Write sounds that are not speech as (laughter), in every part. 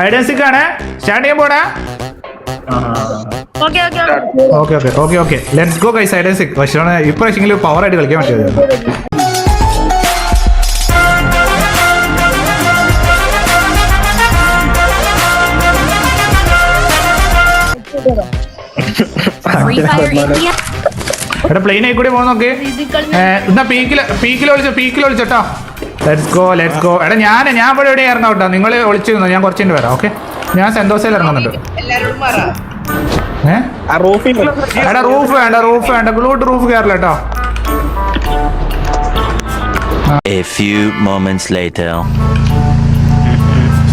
ഐഡൻസിക് ആണ്? സ്റ്റാർട്ട് ചെയ്യാൻ പോടാ. Okay okay okay okay let's go guys ഐഡൻസിക് പക്ഷേ ഇപ്രാവശ്യം പവർ ആയിട്ട് കളിക്കാൻ പറ്റിയത് (laughs) എടാ പ്ലെയിൻ ആയി കൂടി പോകുന്ന നോക്ക് എന്നാ പീക്കിൽ പീക്കിൽ ഒളിച്ചോ പീക്കിൽ ഒളിച്ചോട്ടോ ലെറ്റ്സ് ഗോ ലെറ്റ്സ് ഗോ എടാ ഞാൻ ഞാൻ ഇവിടെ എവിടെ ഇറങ്ങാം കേട്ടോ നിങ്ങൾ ഒളിച്ചിരുന്നോ ഞാൻ കുറച്ചു വരാം ഓക്കെ ഞാൻ സെന്തോസയിൽ ഇറങ്ങുന്നുണ്ട്. എടാ റൂഫ് വേണ്ട റൂഫ് വേണ്ട. ഗ്ലൂട്ട് റൂഫ് കയറില്ല കേട്ടോ. A few moments later.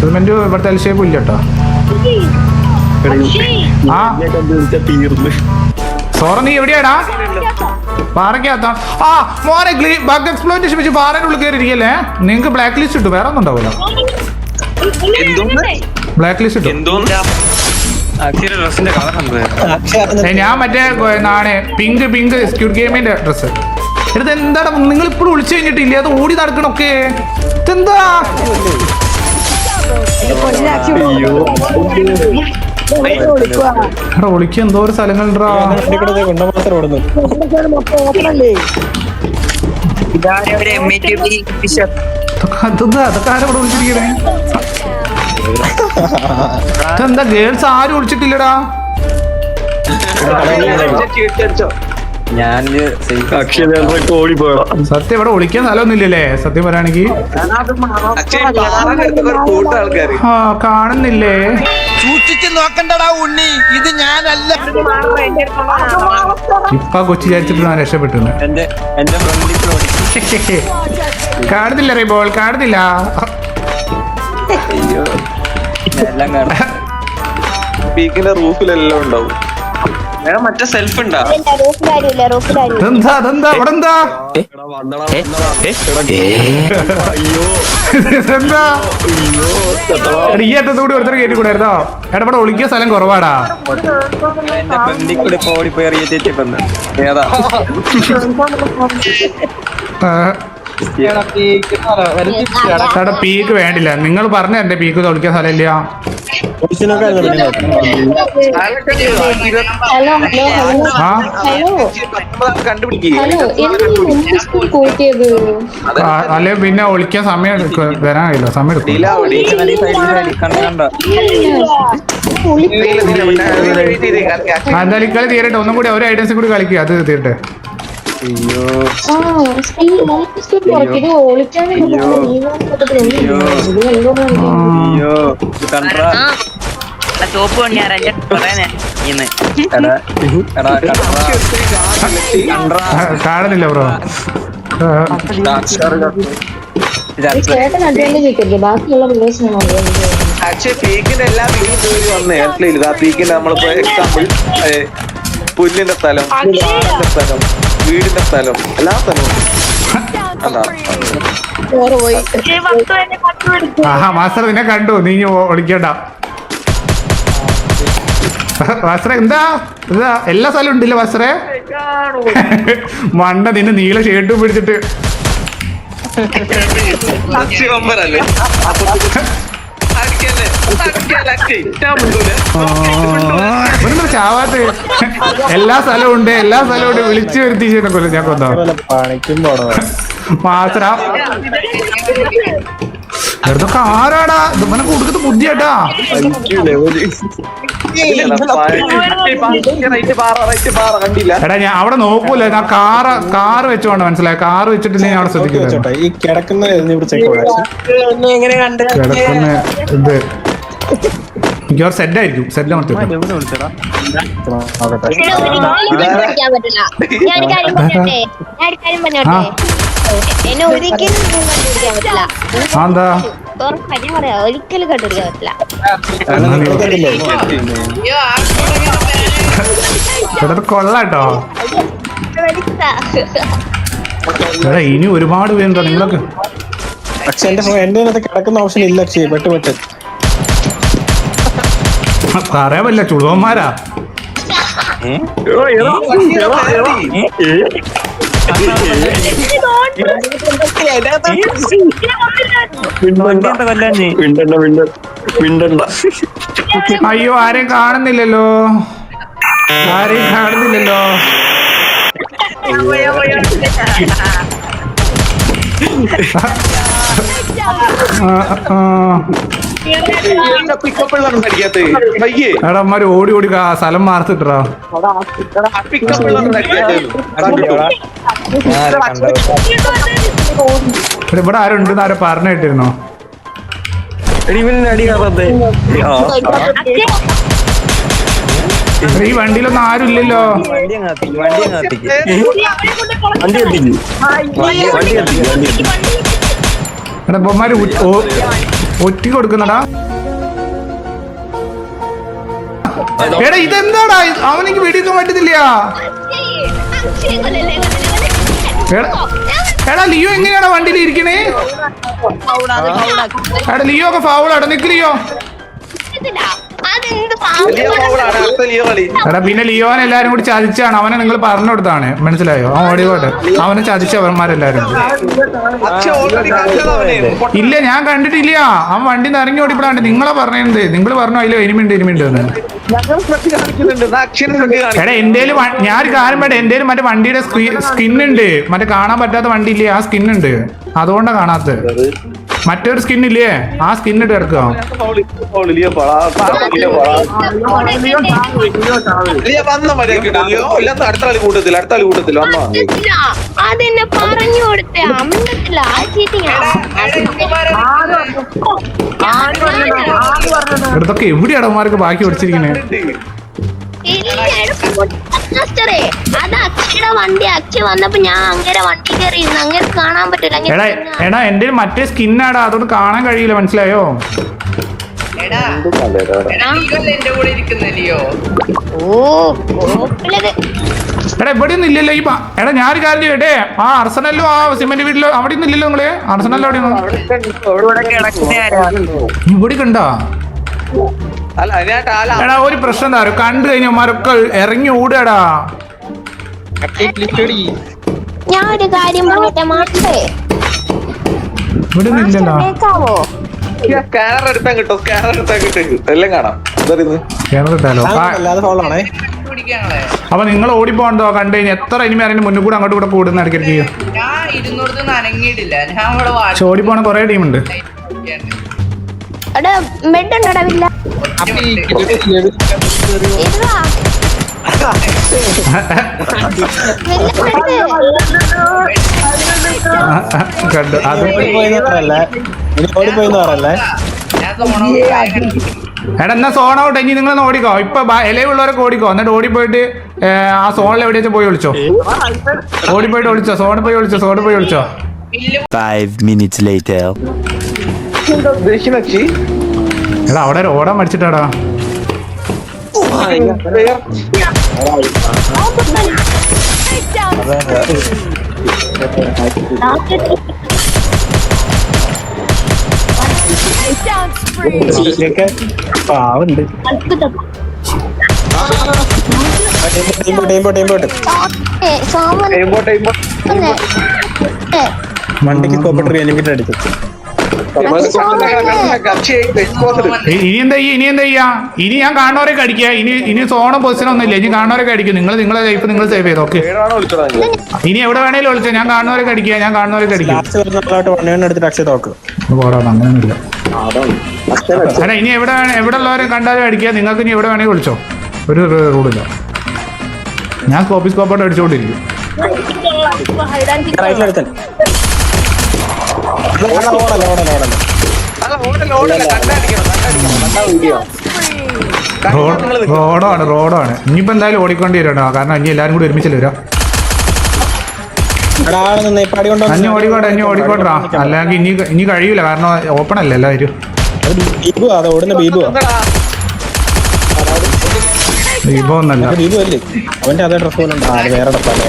സുമന്റു ഇവിടുത്തെ എൽ ഷേപ്പ് ഇല്ല കേട്ടോ. ആ. സോറ നീ എവിടെയാടാ? പാറയ്ക്കകത്ത. ആ മോനെ ബഗ് എക്സ്പ്ലോയിറ്റേഷൻ വെച്ച് പാറയുടെ ഉള്ളിൽ കയറിയിരിക്കല്ലേ നിങ്ങൾക്ക് ബ്ലാക്ക് ലിസ്റ്റ് ഇട്ടു വേറെ ഒന്നും ഉണ്ടാവില്ല ബ്ലാക്ക് ലിസ്റ്റ് ഇട്ടു. ഞാൻ മറ്റേ നാണ് പിങ്ക് പിങ്ക് സ്ക്യൂഡ് ഗെയിമിന്റെ ഡ്രസ് ഇത് എന്താണ് നിങ്ങൾ ഇപ്പോഴും വിളിച്ചു കഴിഞ്ഞിട്ടില്ല അത് ഓടി നടക്കണൊക്കെ. ഇതെന്താ? എടാ ഒളിക്ക് എന്തോ ഒരു സ്ഥലങ്ങളുണ്ടാ. ഇവിടെ ഇതെന്താ ഗേൾസ് ആരും വിളിച്ചിട്ടില്ലടാ ഞാൻ അക്ഷയ ഓടി പോയടാ സത്യം ഇവിടെ ഒളിക്കാൻ സ്ഥലമൊന്നുമില്ലല്ലേ? സത്യം പറയുകയാണെങ്കിൽ. ആ കാണുന്നില്ലേ? സൂക്ഷിച്ചു നോക്കണ്ടടാ ഉണ്ണി. ഇത് ഞാനല്ല. ഇപ്പൊ കൊച്ചി വിചാരിച്ചിട്ട് ഞാൻ രക്ഷപ്പെട്ടു കാണുന്നില്ല റീബോൾ കാണുന്നില്ല. എല്ലാം കാണാം. പീക്കിന്റെ റൂഫിലെല്ലാം ഉണ്ടാവും. മറ്റേ സെൽഫ് ഉണ്ടാ? റൂഫിലാരും അതെന്താ അവിടെ എന്താ എടാ, ഈ അറ്റത്ത് കൂടി ഒരുത്തർ കയറ്റി കൂടായിരുന്നോ? എടാ ഇവിടെ സ്ഥലം കുറവാടാ. ഏതാ? എടാ പീക്ക് വേണ്ടില്ല നിങ്ങൾ പറഞ്ഞ എന്റെ പീക്ക് തൊളിക്കാൻ സ്ഥലമില്ല അല്ലെ പിന്നെ ഒളിക്കാൻ സമയം എടുക്ക- വരാനില്ല സമയം എന്തായാലും കളി തീരട്ടെ ഒന്നും കൂടി ഒരു ഐറ്റംസ് കൂടി കളിക്കുക അത് തീരട്ടെ അയ്യോ. കണ്ട? ഇന്ന്. കാണുന്നില്ല ബ്രോ. ആക്ച്വലി പീക്കിന്റെ എല്ലാ വീടും ജോലി വന്നേ മനസ്സിലായില്ല പീക്കിന്റെ നമ്മളിപ്പോ എക്സാമ്പിൾ പുല്ലിന്റെ സ്ഥലം സ്ഥലം. വീടിന്റെ സ്ഥലം. എല്ലാ സ്ഥലവും. ആഹാ മാസ്റ്റർ നിന്നെ കണ്ടു. നീ ഒളിക്കണ്ട. മാസ്റ്ററെ എന്താ? എന്താ? എല്ലാ സ്ഥലവും ഉണ്ടല്ലേ മാസ്റ്ററെ മണ്ട നിന്നെ നീല ഷേട്ടും പിടിച്ചിട്ട്. ഒന്നും ചാവാത്ത. എല്ലാ സ്ഥലവും ഉണ്ട് എല്ലാ സ്ഥലവും ഉണ്ട്. വിളിച്ചു വരുത്തി ചെയ്യുന്ന കൊല്ലം ഞാൻ പോണോ മാസ്റ്റർ ഇതൊക്കെ ആരാടാ? ഇവനെ കൊടുക്കുന്ന ബുദ്ധിയാട്ടാ എടാ ഞാൻ അവിടെ നോക്കൂല. ഞാൻ കാറ് കാറ് വെച്ചോണ്ട് മനസ്സിലായി. കാറ് വെച്ചിട്ട് ഞാൻ അവിടെ ശ്രദ്ധിക്കുന്നത് ചോട്ടെ ഈ കിടക്കുന്ന ഇത്. മിക്കവാറും ആയിരിക്കും. പഠിക്കാൻ പറ്റില്ല. ഞാൻ ഒരു കാര്യം പറഞ്ഞോട്ടെ? എന്നെ ഒരിക്കലും നിങ്ങൾക്ക് കണ്ടുപിടിക്കാൻ പറ്റില്ല. ആ എന്താ ഉറപ്പായിട്ടും പറയാം ഒരിക്കലും കണ്ടുപിടിക്കാൻ പറ്റില്ല. ഇവിടെ കൊള്ളാട്ടോ. എടാ ഇനി ഒരുപാട് പേരുണ്ടോ നിങ്ങളൊക്കെ? പക്ഷെ എന്റെ എന്റെ അതിനകത്ത് കിടക്കുന്ന ഓപ്ഷൻ ഇല്ല അക്ഷയ്. പെട്ട് പെട്ട് പറയാൻ പറ്റില്ല ചുളുവന്മാരാ. അയ്യോ ആരെയും കാണുന്നില്ലല്ലോ. ആരെയും കാണുന്നില്ലല്ലോ. ഓടി ഓടി ആ സ്ഥലം മാർത്തിട്ടാ പിക്കപ്പ് ഇവിടെ ആരുണ്ട് ആരോ പറഞ്ഞു കേട്ടിരുന്നോ? എടി ഇവന് അടി കാണാത്തെ ഈ വണ്ടിയിലൊന്നും ആരും ഇല്ലല്ലോ. എടാ ബൊമ്മാര് ഒറ്റ കൊടുക്കുന്നടാ. എടാ ഇതെന്താടാ? ഇത് അവനെനിക്ക് വെടിയൊക്കെ പറ്റുന്നില്ല എടാ ലിയോ എങ്ങനെയാണ് വണ്ടിയിൽ ഇരിക്കണേ? എടാ ലിയോ ഒക്കെ ഫൗളാടാ നിക്ക് ലിയോ. എടാ പിന്നെ ലിയോനെ എല്ലാരും കൂടി ചതിച്ചാണ്. അവനെ നിങ്ങൾ പറഞ്ഞു കൊടുത്താണ് മനസ്സിലായോ? അവൻ ഓടിക്കോട്ടെ. അവനെ ഓൾറെഡി കണ്ടതവനെ ഇല്ല ഞാൻ കണ്ടിട്ടില്ല. അവൻ വണ്ടി നിന്ന് ഇറങ്ങി ഓടിപ്പെടാണ്ട് നിങ്ങളെ പറഞ്ഞത്. നിങ്ങൾ പറഞ്ഞു അതിലോ ശ്രദ്ധ കാണിക്കും എടാ എന്റെ ഞാൻ ഒരു കാര്യം വേണ്ട എന്റെ മറ്റേ വണ്ടിയുടെ സ്കിൻ ഉണ്ട് മറ്റേ കാണാൻ പറ്റാത്ത വണ്ടി ഇല്ലേ ആ സ്കിൻ ഉണ്ട് അതുകൊണ്ടാ കാണാത്തത്. മറ്റൊരു സ്കിൻ ഇല്ലേ? ആ സ്കിൻ ഇട്ട് ലിയോ അടുത്ത കൂട്ടത്തിൽ അടുത്ത കൂട്ടത്തിൽ അതെന്നെ പറഞ്ഞു കൊടുത്തേ അമ്മത്തില്ല ആ ചീറ്റിങ് ഇതൊക്കെ എവിടെയാണ് അവന്മാർക്ക് ബാക്കി ഓടിച്ചിരിക്കണേ മാസ്റ്ററേ അത് വണ്ടി. വന്നപ്പോ ഞാൻ അങ്ങനെ വണ്ടി കയറി ഇരുന്നു അങ്ങനെ കാണാൻ പറ്റില്ല അങ്ങനെ എടാ എടാ എന്റെ മറ്റേ സ്കിന്നാടാ അതുകൊണ്ട് കാണാൻ കഴിയില്ല മനസ്സിലായോ? എടാ എടാ? നീയല്ലേ എന്റെ കൂടെ ഇരിക്കുന്നില്ലയോ ഓ കുഴപ്പമില്ലത് എടാ ഇവിടെ ഒന്നും ഇല്ലല്ലോ ഈ എടാ ഞാനൊരു കാര്യം ചെയ്യട്ടെ ആ അർസനല്ലോ ആ സിമെന്റ് വീട്ടിലോ അവിടെ ഒന്നും ഇല്ലല്ലോ നിങ്ങൾ? അർസനല്ലോ അവിടെ ഇവിടെ കണ്ടോ? എടാ ഒരു പ്രശ്നം എന്താ? കണ്ടു കഴിഞ്ഞമാരൊക്കെ ഇറങ്ങി ഓടാടാ ഞാൻ ഒരു കാര്യം പറയട്ടെ മാറ്റേ. ഇവിടെ ഒന്നും ഇല്ലല്ലോ കേക്കാവോ? സ്കാനർ എടുത്താൽ കിട്ടും സ്കാനർ എടുത്താൽ കിട്ടും എല്ലാം കാണാം. അപ്പൊ നിങ്ങൾ ഓടിപ്പോണ്ടോ കണ്ടു കഴിഞ്ഞാൽ എത്ര ഇനിമ അറിയാൻ മുന്നിൽ കൂടെ അങ്ങോട്ട് കൂടെ കൂടുന്ന ഇടയ്ക്കിടയ്ക്ക്. ഓടിപ്പോണ കൊറേ ടീമുണ്ട്. എടാ ബെഡ് ഉണ്ടോടാ വില്ല കണ്ടു. അത് ഓടിപ്പോയിന്ന് പറയല്ലേ എടാ എന്നാ സോൺ ഔട്ട്. ഇനി നിങ്ങൾ ഓടിക്കോ. ഇപ്പൊ ഇലയുള്ളവരൊക്കെ ഓടിക്കോ. എന്നിട്ട് ഓടിപ്പോയിട്ട് ആ സോണിൽ എവിടെ വെച്ചാൽ പോയി വിളിച്ചോ ഓടിപ്പോയിട്ട് വിളിച്ചോ സോണിൽ പോയി വിളിച്ചോ സോണിൽ പോയി വിളിച്ചോ Five minutes later. എടാ അവിടെ ഒരു ഓടാൻ മടിച്ചിട്ടാടാ ഇതൊക്കെ പാവുണ്ട്. വണ്ടിക്ക് കോപ്പിട്ട് എനിക്കിട്ട് അടിച്ചു ഇനി എന്താ ചെയ്യ ഇനി എന്താ ചെയ്യാ? ഇനി ഞാൻ കാണുന്നവരൊക്കെ അടിക്കുക. ഇനി ഇനി സോണം പൊസിഷൻ ഒന്നും ഇല്ല. ഇനി കാണുന്നവരൊക്കെ അടിക്കും. നിങ്ങൾ നിങ്ങളെ ലൈഫ് നിങ്ങൾ സേവ് ചെയ്തോ. ഓക്കെ. ഇനി എവിടെ വേണേലും വിളിച്ചോ. ഞാൻ കാണുന്നവരൊക്കെ അടിക്കുക. ഞാൻ കാണുന്നവരൊക്കെ അടിക്കും. അങ്ങനെയൊന്നുമില്ല അല്ല ഇനി എവിടെ എവിടെ ഉള്ളവരെ കണ്ടാലും അടിക്കുക. നിങ്ങൾക്ക് ഇനി എവിടെ വേണേലും വിളിച്ചോ. ഒരു റൂളില്ല ഞാൻ സ്കോപ്പി സ്കോപ്പോട്ട് അടിച്ചുകൊണ്ടിരിക്കും റോഡാണ് റോഡാണ്. ഇനിയിപ്പോ എന്തായാലും ഓടിക്കൊണ്ടി വരണോ കാരണം ഇനി എല്ലാരും കൂടി ഒരുമിച്ചല്ലേ വരാം. അഞ്ഞു ഓടിക്കോട്ടെ അഞ്ഞു ഓടിക്കോട്ടാ അല്ലെങ്കിൽ ഇനി ഇനി കഴിയൂല. കാരണം ഓപ്പൺ അല്ലേ എല്ലാവരും? ബീബോ ഒന്നല്ല. അവന്റെ അതേ ഡ്രസ് പോലെ വേറെ ഡ്രസ്സാണ്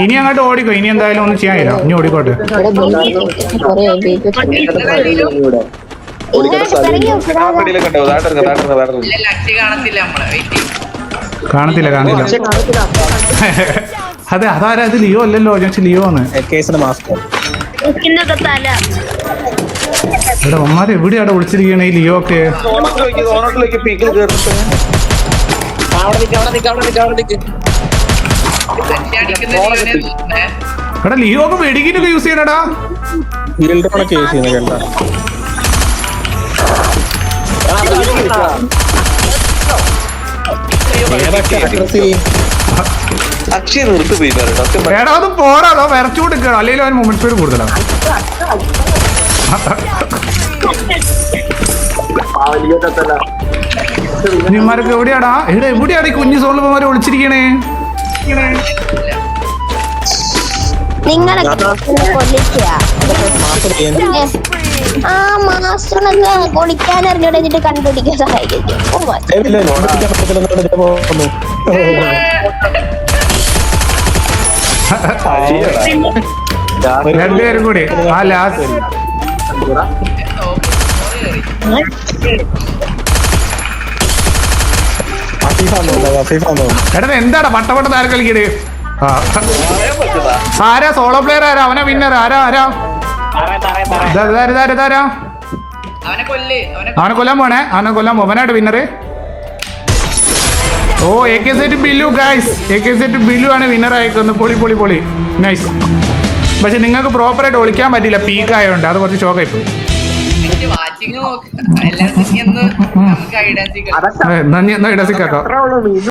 ഇനി അങ്ങോട്ട് ഓടിക്കോ ഇനി എന്തായാലും ഒന്നും കഴിയാം ഇനി ഓടിക്കോട്ടെ. കാണത്തില്ല കാണത്തില്ല അതെ അതാരാ? ഇത് ലിയോ അല്ലല്ലോ ഞാൻ ലിയോ ആണ്. എടാ ഒന്നാരെ എവിടെയാടെ വിളിച്ചിരിക്കണേ ഈ ലിയോ ഒക്കെ? അവിടെ നിൽക്ക് അവിടെ നിൽക്ക് അവിടെ നിൽക്ക് അവിടെ നിൽക്ക് എടാ ലിയോ ഒക്കെ വെടിക്കിനൊക്കെ യൂസ് ചെയ്യണടാ. ഫീൽഡ് കണക്ക് യൂസ് ചെയ്യുന്ന കേട്ടാ? അക്ഷയ് നിർത്തി പോയി. എടാ പോരാടോ വരച്ചു കൊടുക്കണം അല്ലെങ്കിൽ അവൻ മൊമെന്റ് സ്പീഡ് കൂടുതലാണ് നിന്മാരൊക്കെ എവിടെയാടാ? എടാ എവിടെയാണ് ഈ കുഞ്ഞു സോണിൽ പോകാൻ വിളിച്ചിരിക്കണേ നിങ്ങളെ കൊല്ലിക്കുക ആ മാസ്റ്ററിനൊക്കെ കൊളിക്കാൻ അറിഞ്ഞിട്ട് കണ്ടുപിടിക്കാൻ സഹായിക്കും. രണ്ടുപേരും കൂടി ആ ലാസ്റ്റ് എടാ എന്താടാ? പട്ടപട്ട താരം കളിക്കണേ? ആരാ? സോളോ പ്ലെയർ ആരാ? അവനാ വിന്നർ ആരാ ആരാ? ഇതാ, ഇതാ, ഇതാ, ഇതാ, ഇതാരാ അവനെ കൊല്ല് അവനെ അവനെ കൊല്ലാൻ പോണേ. അവനെ കൊല്ലാൻ പോവനായിട്ട് winner oh A K set Billu guys A K set Billu ആണ് വിന്നർ ആയിക്കുന്നത്. പൊളി പൊളി പൊളി. നൈസ് പക്ഷെ നിങ്ങൾക്ക് പ്രോപ്പറായിട്ട് ഒളിക്കാൻ പറ്റില്ല പീക്ക് ആയതുകൊണ്ട് അത് കുറച്ച് ഷോക്കായി പോയി. വാച്ചിങ് നോക്ക്. എല്ലാവർക്കും നമുക്ക് ഐഡൻസി